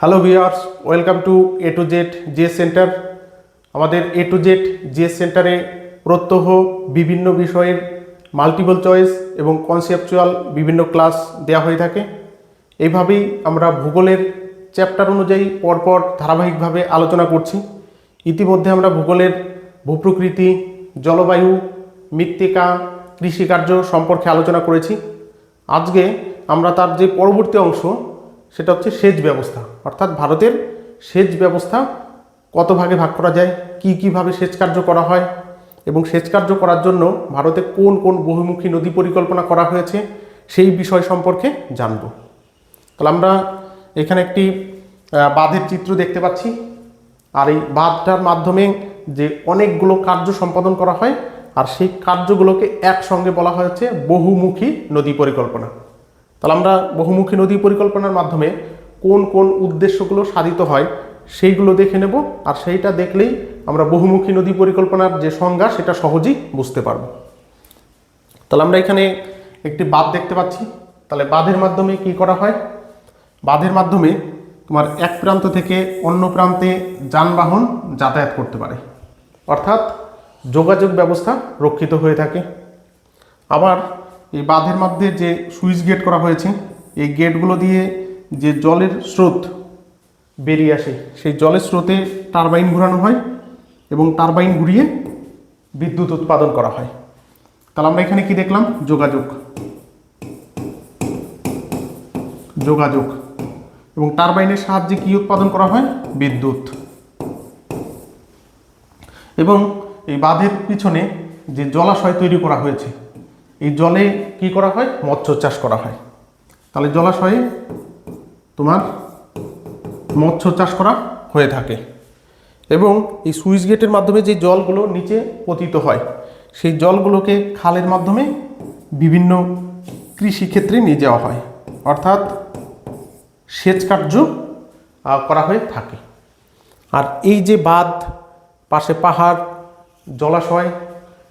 Hello viewers welcome to A to Z GS centre আমাদের A to Z GS সেন্টারে প্রত্যহ বিভিন্ন বিষয়ের মাল্টিপল চয়েস এবং কনসেপচুয়াল বিভিন্ন ক্লাস দেওয়া হয়ে থাকে। এইভাবেই আমরা ভূগোলের চ্যাপ্টার অনুযায়ী পরপর ধারাবাহিকভাবে আলোচনা করছি। ইতিমধ্যে আমরা ভূগোলের ভূপ্রকৃতি, জলবায়ু, মৃত্তিকা, কৃষিকার্য সম্পর্কে আলোচনা করেছি। আজকে আমরা তার যে পরবর্তী অংশ, সেটা হচ্ছে সেচ ব্যবস্থা। অর্থাৎ ভারতের সেচ ব্যবস্থা কত ভাগে ভাগ করা যায়? কি, কীভাবে সেচ কার্য করা হয়? এবং সেচ কার্য করার জন্য ভারতে কোন কোন বহুমুখী নদী পরিকল্পনা করা হয়েছে? সেই বিষয় সম্পর্কে জানব। তাহলে আমরা এখানে একটি বাঁধের চিত্র দেখতে পাচ্ছি। আর এই বাঁধটার মাধ্যমে যে অনেকগুলো কার্য সম্পাদন করা হয়, আর সেই কার্যগুলোকে একসঙ্গে বলা হয়েছে বহুমুখী নদী পরিকল্পনা। তাহলে আমরা বহুমুখী নদী পরিকল্পনার মাধ্যমে কোন কোন উদ্দেশ্যগুলো সাধিত হয় সেইগুলো দেখে নেব। আর সেইটা দেখলেই আমরা বহুমুখী নদী পরিকল্পনার যে সংজ্ঞা, সেটা সহজেই বুঝতে পারব। তাহলে আমরা এখানে একটি বাঁধ দেখতে পাচ্ছি। তাহলে বাঁধের মাধ্যমে কি করা হয়? বাঁধের মাধ্যমে তোমার এক প্রান্ত থেকে অন্য প্রান্তে যানবাহন যাতায়াত করতে পারে। অর্থাৎ যোগাযোগ ব্যবস্থা রক্ষিত হয়ে থাকে। আবার এই বাঁধের মধ্যে যে সুইচ গেট করা হয়েছে, এই গেটগুলো দিয়ে যে জলের স্রোত বেরিয়ে আসে, সেই জলের স্রোতে টারবাইন ঘোরানো হয় এবং টারবাইন ঘুরিয়ে বিদ্যুৎ উৎপাদন করা হয়। তাহলে আমরা এখানে কি দেখলাম? যোগাযোগ। যোগাযোগ। এবং টারবাইনের সাহায্যে কি উৎপাদন করা হয়? বিদ্যুৎ। এবং এই বাঁধের পিছনে যে জলাশয় তৈরি করা হয়েছে, এই জলে কি করা হয়? মৎস্য চাষ করা হয়। তাহলে জলাশয়ে তোমার মৎস্য চাষ করা হয়ে থাকে। এবং এই সুইচ গেটের মাধ্যমে যে জলগুলো নিচে পতিত হয়, সেই জলগুলোকে খালের মাধ্যমে বিভিন্ন কৃষিক্ষেত্রে নিয়ে যাওয়া হয়। অর্থাৎ সেচ কার্য করা হয়ে থাকে। আর এই যে বাঁধ, পাশে পাহাড়, জলাশয়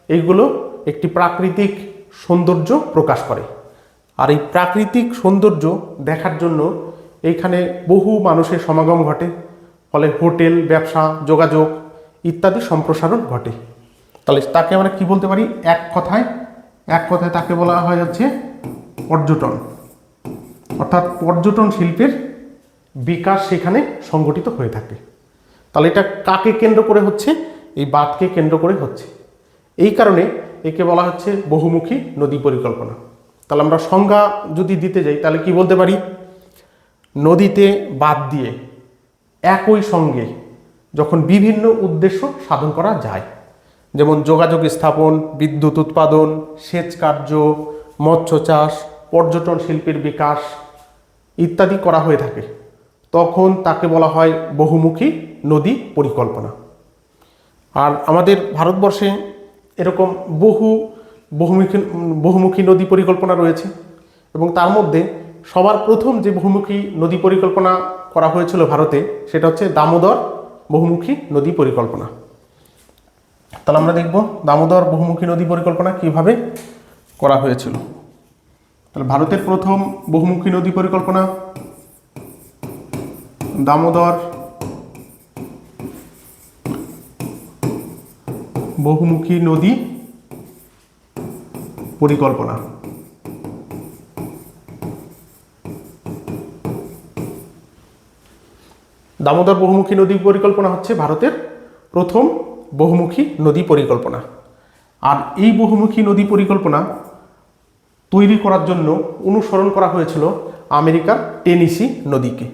এইগুলো একটি প্রাকৃতিক সৌন্দর্য প্রকাশ করে। আর এই প্রাকৃতিক সৌন্দর্য দেখার জন্য এইখানে বহু মানুষের সমাগম ঘটে। ফলে হোটেল, ব্যবসা, যোগাযোগ ইত্যাদি সম্প্রসারণ ঘটে। তাহলে তাকে আমরা কি বলতে পারি? এক কথায় এক কথায় তাকে বলা হয় হচ্ছে পর্যটন। অর্থাৎ পর্যটন শিল্পের বিকাশ সেখানে সংগঠিত হয়ে থাকে। তাহলে এটা কাকে কেন্দ্র করে হচ্ছে? এই বাঁধকে কেন্দ্র করে হচ্ছে। এই কারণে একে বলা হচ্ছে বহুমুখী নদী পরিকল্পনা। তাহলে আমরা সংজ্ঞা যদি দিতে যাই, তাহলে কি বলতে পারি? নদীতে বাদ দিয়ে একই সঙ্গে যখন বিভিন্ন উদ্দেশ্য সাধন করা যায়, যেমন যোগাযোগ স্থাপন, বিদ্যুৎ উৎপাদন, সেচ কার্য, মৎস্য চাষ, পর্যটন শিল্পের বিকাশ ইত্যাদি করা হয়ে থাকে, তখন তাকে বলা হয় বহুমুখী নদী পরিকল্পনা। আর আমাদের ভারতবর্ষে এরকম বহু বহুমুখী বহুমুখী নদী পরিকল্পনা রয়েছে এবং তার মধ্যে সবার প্রথম যে বহুমুখী নদী পরিকল্পনা করা হয়েছিল ভারতে, সেটা হচ্ছে দামোদর বহুমুখী নদী পরিকল্পনা। তাহলে আমরা দেখব দামোদর বহুমুখী নদী পরিকল্পনা কীভাবে করা হয়েছিল। তাহলে ভারতের প্রথম বহুমুখী নদী পরিকল্পনা, দামোদর বহুমুখী নদী পরিকল্পনা। দামোদর বহুমুখী নদী পরিকল্পনা হচ্ছে ভারতের প্রথম বহুমুখী নদী পরিকল্পনা। আর এই বহুমুখী নদী পরিকল্পনা তৈরি করার জন্য অনুসরণ করা হয়েছিল আমেরিকার টেনিসি নদীকে।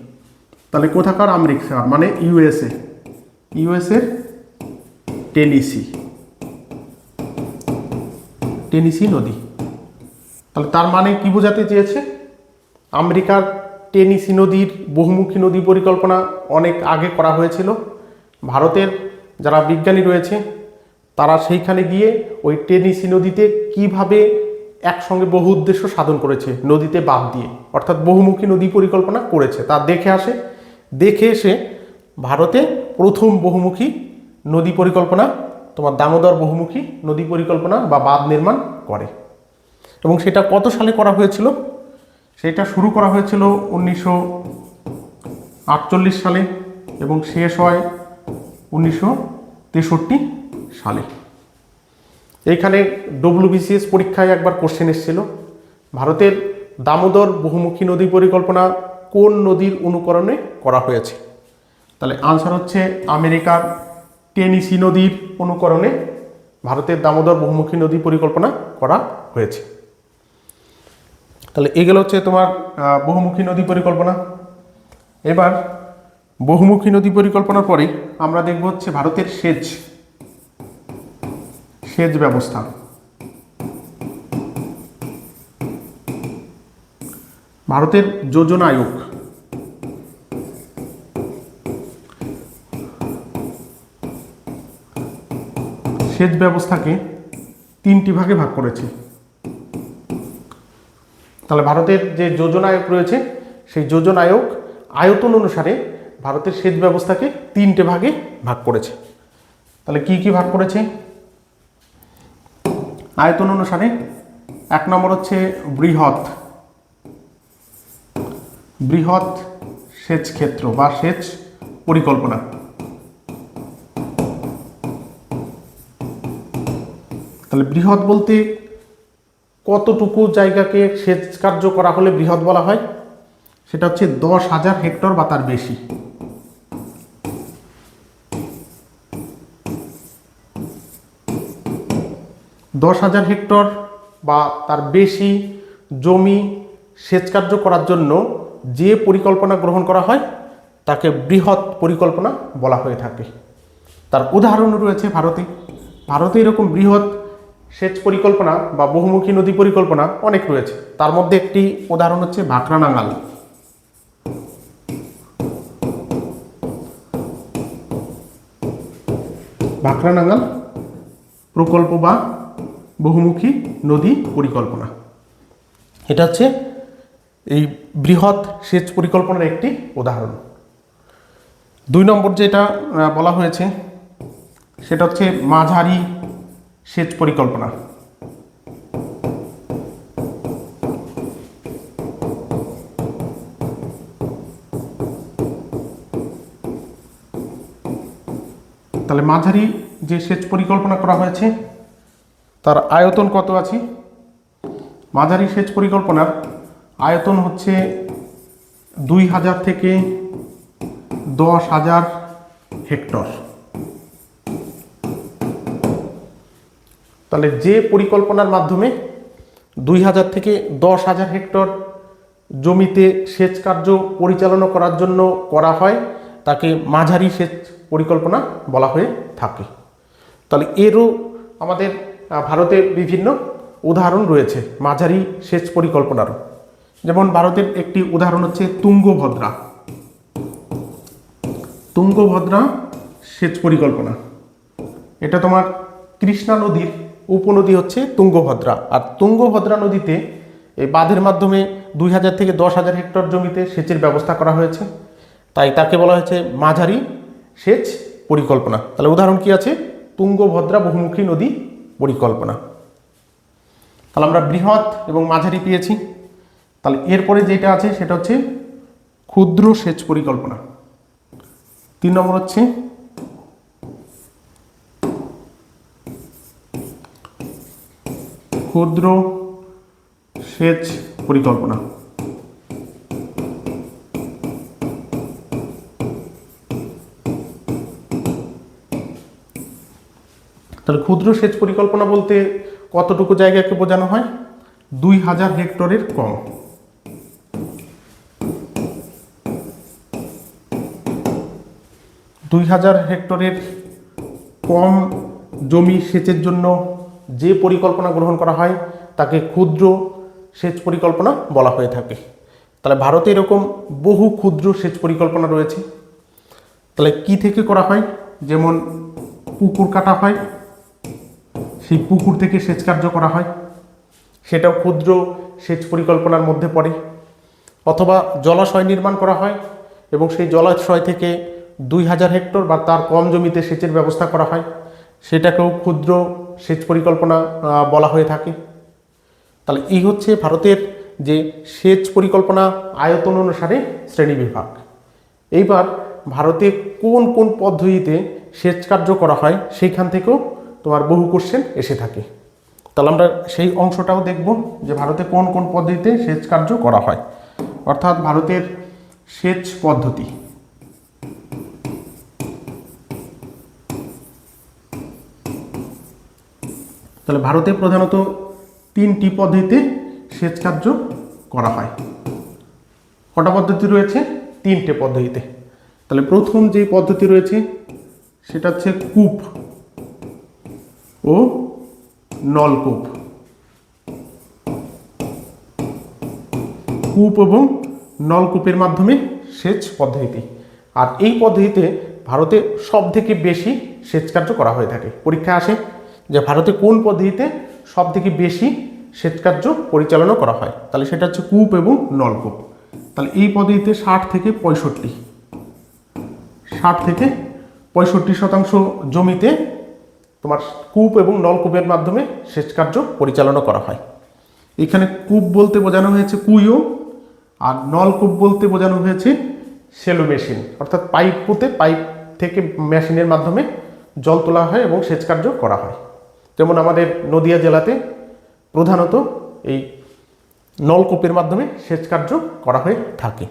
তাহলে কোথাকার আমেরিকা? মানে ইউএসএ। ইউএসএর টেনিসি। টেনিসি নদী। তাহলে তার মানে কি বোঝাতে চেয়েছে? আমেরিকার টেনিসি নদীর বহুমুখী নদী পরিকল্পনা অনেক আগে করা হয়েছিল। ভারতের যারা বিজ্ঞানী রয়েছে, তারা সেইখানে গিয়ে ওই টেনিসি নদীতে কীভাবে একসঙ্গে বহু উদ্দেশ্য সাধন করেছে, নদীতে বাদ দিয়ে, অর্থাৎ বহুমুখী নদী পরিকল্পনা করেছে। তা দেখে আসে, দেখে এসে ভারতে প্রথম বহুমুখী নদী পরিকল্পনা, তোমার দামোদর বহুমুখী নদী পরিকল্পনা বা বাঁধ নির্মাণ করে। এবং সেটা কত সালে করা হয়েছিল? সেটা শুরু করা হয়েছিল উনিশশো আটচল্লিশ সালে এবং শেষ হয় উনিশশো তেষট্টি সালে। এইখানে ডব্লিউবিসিএস পরীক্ষায় একবার কোশ্চেন এসেছিল, ভারতের দামোদর বহুমুখী নদী পরিকল্পনা কোন নদীর অনুকরণে করা হয়েছে? তাহলে আনসার হচ্ছে আমেরিকার টেনিসি নদীর অনুকরণে ভারতের দামোদর বহুমুখী নদী পরিকল্পনা করা হয়েছে। তাহলে এগুলো হচ্ছে তোমার বহুমুখী নদী পরিকল্পনা। এবার বহুমুখী নদী পরিকল্পনার পরে আমরা দেখব হচ্ছে ভারতের সেচ সেচ ব্যবস্থা। ভারতের যোজনা আয়োগ। সেচ ব্যবস্থাকে তিনটি ভাগে ভাগ করেছে। তাহলে ভারতের যে যোজনা আয়োগ রয়েছে, সেই যোজনা আয়োগ আয়তন অনুসারে ভারতের সেচ ব্যবস্থাকে তিনটে ভাগে ভাগ করেছে। তাহলে কি কি ভাগ করেছে? আয়তন অনুসারে এক নম্বর হচ্ছে বৃহৎ। বৃহৎ সেচ ক্ষেত্র বা সেচ পরিকল্পনা। তাহলে বৃহৎ বলতে কতটুকু জায়গাকে সেচ কার্য করা হলে বৃহৎ বলা হয়? সেটা হচ্ছে দশ হাজার হেক্টর বা তার বেশি। দশ হাজার হেক্টর বা তার বেশি জমি সেচ কার্য করার জন্য যে পরিকল্পনা গ্রহণ করা হয়, তাকে বৃহৎ পরিকল্পনা বলা হয়ে থাকে। তার উদাহরণ রয়েছে ভারতে। ভারতে এরকম বৃহৎ সেচ পরিকল্পনা বা বহুমুখী নদী পরিকল্পনা অনেক রয়েছে। তার মধ্যে একটি উদাহরণ হচ্ছে ভাকরা নাঙ্গাল ভাকরা নাঙ্গাল প্রকল্প বা বহুমুখী নদী পরিকল্পনা। এটা হচ্ছে এই বৃহৎ সেচ পরিকল্পনার একটি উদাহরণ। দুই নম্বর যেটা বলা হয়েছে, সেটা হচ্ছে মাঝারি সেচ পরিকল্পনা। তাহলে মাঝারি যে সেচ পরিকল্পনা করা হয়েছে, তার আয়তন কত আছে? মাঝারি সেচ পরিকল্পনার আয়তন হচ্ছে দুই হাজার থেকে দশ হাজার হেক্টর। তাহলে যে পরিকল্পনার মাধ্যমে দুই হাজার থেকে দশ হাজার হেক্টর জমিতে সেচ কার্য পরিচালনা করার জন্য করা হয় তাকে মাঝারি সেচ পরিকল্পনা বলা হয়ে থাকে। তাহলে এরও আমাদের আহ, ভারতের বিভিন্ন উদাহরণ রয়েছে মাঝারি সেচ পরিকল্পনারও। যেমন ভারতের একটি উদাহরণ হচ্ছে তুঙ্গভদ্রা। তুঙ্গভদ্রা সেচ পরিকল্পনা। এটা তোমার কৃষ্ণা নদীর উপনদী হচ্ছে তুঙ্গভদ্রা। আর তুঙ্গভদ্রা নদীতে এই বাঁধের মাধ্যমে দুই হাজার থেকে দশ হাজার হেক্টর জমিতে সেচের ব্যবস্থা করা হয়েছে। তাই তাকে বলা হয়েছে মাঝারি সেচ পরিকল্পনা। তাহলে উদাহরণ কি আছে? তুঙ্গভদ্রা বহুমুখী নদী পরিকল্পনা। তাহলে আমরা বৃহৎ এবং মাঝারি পেয়েছি। তাহলে এরপরে যেটা আছে সেটা হচ্ছে ক্ষুদ্র সেচ পরিকল্পনা। তিন নম্বর হচ্ছে ক্ষুদ্র সেচ পরিকল্পনা। তাহলে ক্ষুদ্র সেচ পরিকল্পনা বলতে কতটুকু জায়গাকে বোঝানো হয়? দুই হাজার হেক্টরের কম। দুই হাজার হেক্টরের কম জমি সেচের জন্য যে পরিকল্পনা গ্রহণ করা হয়, তাকে ক্ষুদ্র সেচ পরিকল্পনা বলা হয়ে থাকে। তাহলে ভারতে এরকম বহু ক্ষুদ্র সেচ পরিকল্পনা রয়েছে। তাহলে কি থেকে করা হয়? যেমন পুকুর কাটা হয়, সেই পুকুর থেকে সেচ কার্য করা হয়। সেটাও ক্ষুদ্র সেচ পরিকল্পনার মধ্যে পড়ে। অথবা জলাশয় নির্মাণ করা হয় এবং সেই জলাশয় থেকে দুই হাজার হেক্টর বা তার কম জমিতে সেচের ব্যবস্থা করা হয়। সেটাকেও ক্ষুদ্র সেচ পরিকল্পনা বলা হয়ে থাকে। তাহলে এই হচ্ছে ভারতের যে সেচ পরিকল্পনা আয়তন অনুসারে শ্রেণি বিভাগ। এইবার ভারতে কোন কোন পদ্ধতিতে সেচ কার্য করা হয় সেইখান থেকেও তোমার বহু কোশ্চেন এসে থাকে। তাহলে আমরা সেই অংশটাও দেখব যে ভারতে কোন কোন পদ্ধতিতে সেচ কার্য করা হয়। অর্থাৎ ভারতের সেচ পদ্ধতি। তাহলে ভারতে প্রধানত তিনটি পদ্ধতিতে সেচ কার্য করা হয়। কটা পদ্ধতি রয়েছে? তিনটে পদ্ধতিতে। তাহলে প্রথম যে পদ্ধতি রয়েছে, সেটা হচ্ছে কূপ ও নলকূপ। কূপ এবং নলকূপের মাধ্যমে সেচ পদ্ধতি। আর এই পদ্ধতিতে ভারতে সব থেকে বেশি সেচ কার্য করা হয়ে থাকে। পরীক্ষা আসে। যে ভারতে কোন পদ্ধতিতে সব থেকে বেশি সেচ কার্য পরিচালনা করা হয়? তাহলে সেটা হচ্ছে কূপ এবং নলকূপ। তাহলে এই পদ্ধতিতে ষাট থেকে পঁয়ষট্টি। ষাট থেকে পঁয়ষট্টি শতাংশ জমিতে তোমার কূপ এবং নলকূপের মাধ্যমে সেচ কার্য পরিচালনা করা হয়। এখানে কূপ বলতে বোঝানো হয়েছে কুইও আর নলকূপ বলতে বোঝানো হয়েছে সেলো মেশিন। অর্থাৎ পাইপ পুঁতে পাইপ থেকে মেশিনের মাধ্যমে জল তোলা হয় এবং সেচ কার্য করা হয়। যেমন আমাদের নদিয়া জেলাতে প্রধানত এই নলকূপের মাধ্যমে সেচ কার্য করা হয়ে থাকে।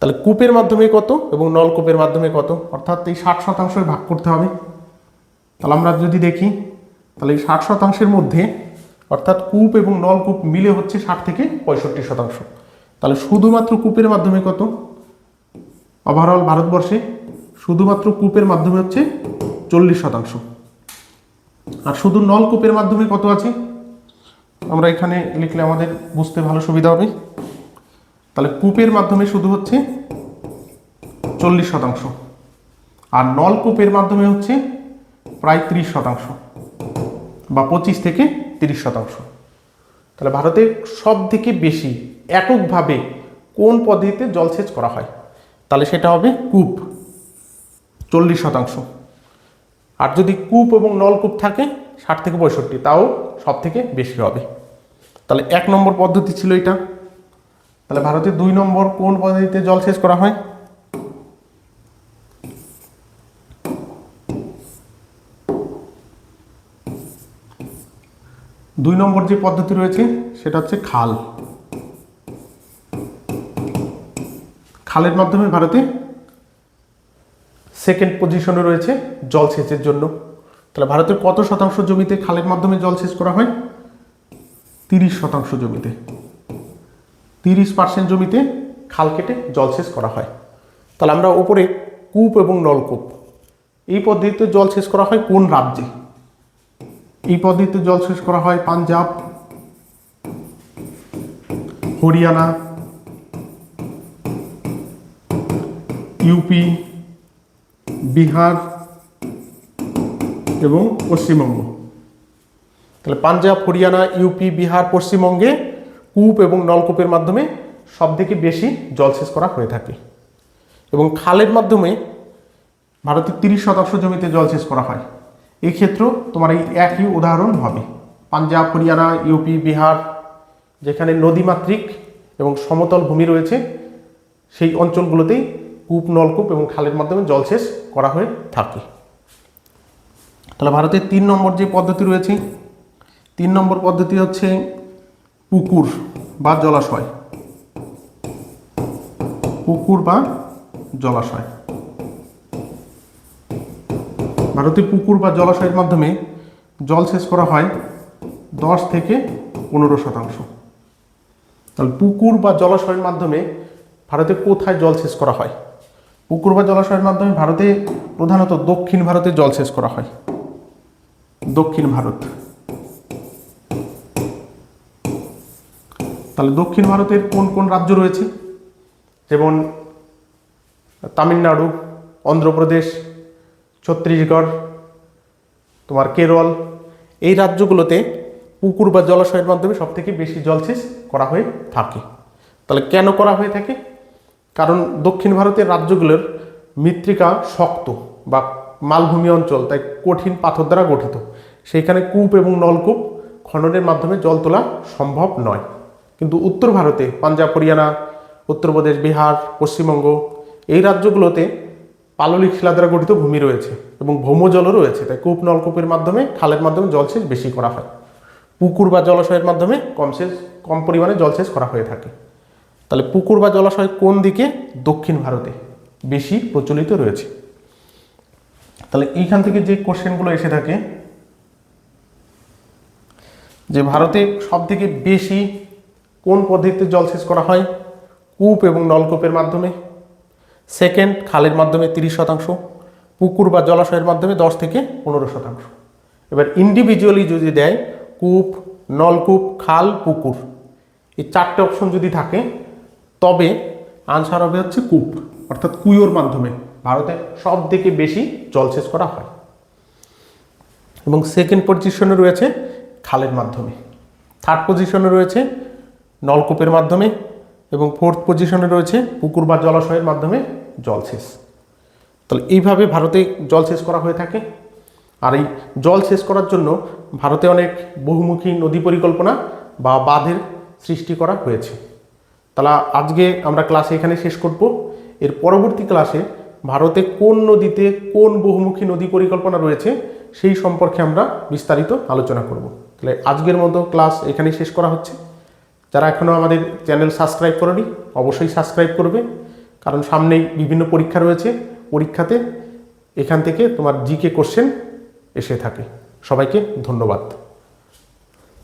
তাহলে কূপের মাধ্যমে কত এবং নলকূপের মাধ্যমে কত? অর্থাৎ এই ষাট শতাংশ ভাগ করতে হবে। তাহলে আমরা যদি দেখি, তাহলে এই ষাট শতাংশের মধ্যে অর্থাৎ কূপ এবং নলকূপ মিলে হচ্ছে ষাট থেকে পঁয়ষট্টি শতাংশ। তাহলে শুধুমাত্র কূপের মাধ্যমে কত? ওভারঅল ভারতবর্ষে শুধুমাত্র কূপের মাধ্যমে হচ্ছে চল্লিশ শতাংশ। আর শুধু নলকূপের মাধ্যমে কত আছে? আমরা এখানে লিখলে আমাদের বুঝতে ভালো সুবিধা হবে। তাহলে কূপের মাধ্যমে শুধু হচ্ছে চল্লিশ শতাংশ। আর নলকূপের মাধ্যমে হচ্ছে প্রায় ত্রিশ শতাংশ বা পঁচিশ থেকে তিরিশ শতাংশ। তাহলে ভারতে সব থেকে বেশি এককভাবে কোন পদ্ধতিতে জলসেচ করা হয়? তাহলে সেটা হবে কূপ, চল্লিশ শতাংশ। আর যদি কূপ এবং নলকূপ থাকে, ষাট থেকে পঁয়ষট্টি, তাও সব থেকে বেশি হবে। তাহলে এক নম্বর পদ্ধতি ছিল এটা। তাহলে ভারতে দুই নম্বর কোন পদ্ধতিতে জলসেচ করা হয়? দুই নম্বর যে পদ্ধতি রয়েছে, সেটা হচ্ছে খাল। খালের মাধ্যমে ভারতে সেকেন্ড পজিশনে রয়েছে জলসেচের জন্য। তাহলে ভারতের কত শতাংশ জমিতে খালের মাধ্যমে জলসেচ করা হয়? তিরিশ শতাংশ জমিতে। তিরিশ পার্সেন্ট জমিতে খাল কেটে জলসেচ করা হয়। তাহলে আমরা ওপরে কূপ এবং নলকূপ এই পদ্ধতিতে জলসেচ করা হয় কোন রাজ্যে? এই পদ্ধতিতে জলসেচ করা হয় পাঞ্জাব, হরিয়ানা, ইউপি বিহার এবং পশ্চিমবঙ্গ। তাহলে পাঞ্জাব, হরিয়ানা, ইউপি, বিহার, পশ্চিমবঙ্গে কূপ এবং নলকূপের মাধ্যমে সবথেকে বেশি জলসেচ করা হয়ে থাকে। এবং খালের মাধ্যমে ভারতের তিরিশ শতাংশ জমিতে জলসেচ করা হয়। এই ক্ষেত্রেও তোমার এই একই উদাহরণ হবে। পাঞ্জাব, হরিয়ানা, ইউপি, বিহার, যেখানে নদীমাতৃক এবং সমতল ভূমি রয়েছে, সেই অঞ্চলগুলোতেই কূপ, নলকূপ এবং খালের মাধ্যমে জলসেচ করা হয়ে থাকে। তাহলে ভারতের তিন নম্বর যে পদ্ধতি রয়েছে, তিন নম্বর পদ্ধতি হচ্ছে পুকুর বা জলাশয়। পুকুর বা জলাশয়। ভারতে পুকুর বা জলাশয়ের মাধ্যমে জলসেচ করা হয় দশ থেকে পনেরো শতাংশ। তাহলে পুকুর বা জলাশয়ের মাধ্যমে ভারতে কোথায় জলসেচ করা হয়? পুকুর বা জলাশয়ের মাধ্যমে ভারতে প্রধানত দক্ষিণ ভারতে জলসেচ করা হয়। দক্ষিণ ভারত। তাহলে দক্ষিণ ভারতের কোন কোন রাজ্য রয়েছে? যেমন তামিলনাড়ু, অন্ধ্রপ্রদেশ, ছত্তিশগড়, তোমার কেরল, এই রাজ্যগুলোতে পুকুর বা জলাশয়ের মাধ্যমে সবথেকে বেশি জলসেচ করা হয়ে থাকে। তাহলে কেন করা হয়ে থাকে? কারণ দক্ষিণ ভারতের রাজ্যগুলোর মৃত্তিকা শক্ত বা মালভূমি অঞ্চল, তাই কঠিন পাথর দ্বারা গঠিত। সেইখানে কূপ এবং নলকূপ খননের মাধ্যমে জল তোলা সম্ভব নয়। কিন্তু উত্তর ভারতে পাঞ্জাব, হরিয়ানা উত্তরপ্রদেশ বিহার, পশ্চিমবঙ্গ এই রাজ্যগুলোতে পাললিক শিলা দ্বারা গঠিত ভূমি রয়েছে এবং ভৌমজলও রয়েছে, তাই কূপ, নলকূপের মাধ্যমে, খালের মাধ্যমে জলসেচ বেশি করা হয়। পুকুর বা জলাশয়ের মাধ্যমে কম সেচ, কম পরিমাণে জলসেচ করা হয়ে থাকে। তাহলে পুকুর বা জলাশয় কোন দিকে? দক্ষিণ ভারতে। বেশি প্রচলিত রয়েছে। তাহলে এইখান থেকে যে কোশ্চেনগুলো এসে থাকে, যে ভারতে সব থেকে বেশি কোন পদ্ধতিতে জলসেচ করা হয়? কূপ এবং নলকূপের মাধ্যমে। সেকেন্ড খালের মাধ্যমে তিরিশ শতাংশ। পুকুর বা জলাশয়ের মাধ্যমে দশ থেকে পনেরো শতাংশ। এবার ইন্ডিভিজুয়ালি যদি দেয়, কূপ, নলকূপ, খাল, পুকুর। এই চারটে অপশন যদি থাকে তবে আনসার হবে হচ্ছে কূপ, অর্থাৎ কুয়োর মাধ্যমে। ভারতে সব থেকে বেশি জলসেচ করা হয়। এবং সেকেন্ড পজিশনে রয়েছে খালের মাধ্যমে। থার্ড পজিশনে রয়েছে নলকূপের মাধ্যমে। এবং ফোর্থ পজিশনে রয়েছে পুকুর বা জলাশয়ের মাধ্যমে জলসেচ তাহলে এইভাবে ভারতে জলসেচ করা হয়ে থাকে। আর এই জল সেচ করার জন্য ভারতে অনেক বহুমুখী নদী পরিকল্পনা বা বাঁধের সৃষ্টি করা হয়েছে। তাহলে আজকে আমরা ক্লাসে এখানে শেষ করব। এর পরবর্তী ক্লাসে ভারতে কোন নদীতে কোন বহুমুখী নদী পরিকল্পনা রয়েছে সেই সম্পর্কে আমরা বিস্তারিত আলোচনা করব। তাহলে আজকের মতো ক্লাস এখানেই শেষ করা হচ্ছে। যারা এখনও আমাদের চ্যানেল সাবস্ক্রাইব করেনি, অবশ্যই সাবস্ক্রাইব করবে। কারণ সামনেই বিভিন্ন পরীক্ষা রয়েছে। পরীক্ষাতে এখান থেকে তোমার জিকে কোশ্চেন এসে থাকে। সবাইকে ধন্যবাদ।